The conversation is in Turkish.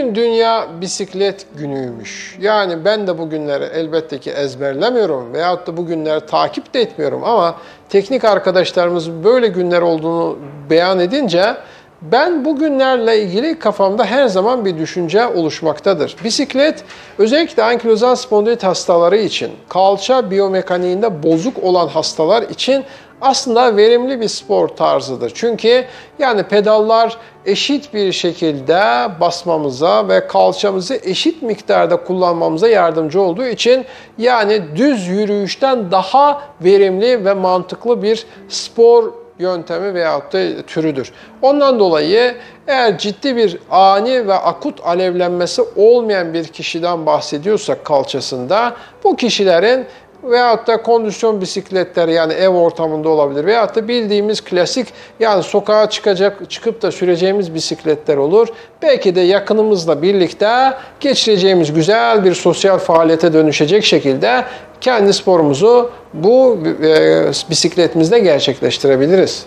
Bugün Dünya Bisiklet Günü'ymüş. Yani ben de bugünleri elbette ki ezberlemiyorum veyahut da bugünleri takip de etmiyorum ama teknik arkadaşlarımız böyle günler olduğunu beyan edince ben bu günlerle ilgili kafamda her zaman bir düşünce oluşmaktadır. Bisiklet özellikle ankilozan spondilit hastaları için, kalça biyomekaniğinde bozuk olan hastalar için aslında verimli bir spor tarzıdır. Çünkü yani pedallar eşit bir şekilde basmamıza ve kalçamızı eşit miktarda kullanmamıza yardımcı olduğu için yani düz yürüyüşten daha verimli ve mantıklı bir spor yöntemi veyahut da türüdür. Ondan dolayı eğer ciddi bir ani ve akut alevlenmesi olmayan bir kişiden bahsediyorsak kalçasında bu kişilerin veyahut da kondisyon bisikletleri yani ev ortamında olabilir veyahut da bildiğimiz klasik yani sokağa çıkacak çıkıp da süreceğimiz bisikletler olur. Belki de yakınımızla birlikte geçireceğimiz güzel bir sosyal faaliyete dönüşecek şekilde kendi sporumuzu bu e, bisikletimizde gerçekleştirebiliriz.